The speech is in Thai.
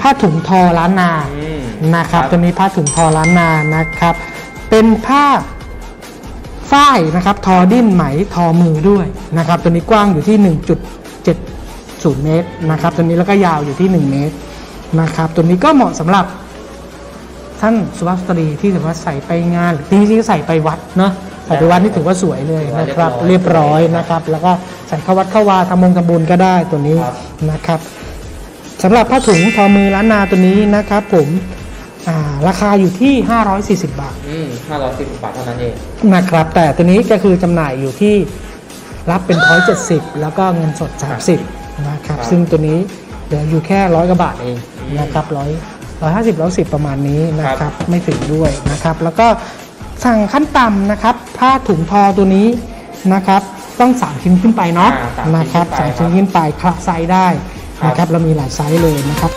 ผ้าถุงทอล้านนาอืมนะครับครับตัวนี้ผ้าถุงทอล้านนานะครับ เป็นผ้าฝ้ายนะครับทอดิ้นไหมทอมือด้วยนะครับตัวนี้กว้างอยู่ที่ 1.70 เมตรนะครับตัวนี้แล้วก็ยาวอยู่ที่ 1 เมตรนะครับตัวนี้ก็เหมาะสำหรับ ท่านสุภาพสตรีที่ถือว่าใส่ไปงานหรือจริงๆใส่ไปวัดเนาะใส่ไปวัดนี่ถือว่าสวยเลยนะครับ เรียบร้อยนะครับ แล้วก็ใส่เข้าวัดเข้าวาทำมงทำบุญก็ได้ตัวนี้นะครับ สำหรับผ้าถุงทอมือล้านนาตัวนี้นะครับผมอ่าราคาอยู่ที่ 540 บาท อืมห้าร้อยสิบบาทเท่านั้นเอง นะครับ แต่ตัวนี้ก็คือจำหน่ายอยู่ที่รับเป็นร้อยเจ็ดสิบแล้วก็เงินสด 30 นะครับ ซึ่งตัวนี้เหลืออยู่แค่ร้อยกว่าบาทเองนะครับร้อยร้อยห้าสิบร้อยสิบประมาณนี้นะครับ ไม่ถึงด้วยนะครับ แล้วก็สั่งขั้นต่ำนะครับ ผ้าถุงทอตัวนี้นะครับ ต้อง3ชิ้นขึ้นไปเนาะนะครับสามชิ้นขึ้นไปคละไซส์ได้ นะครับเรามีหลายไซส์เลยนะครับ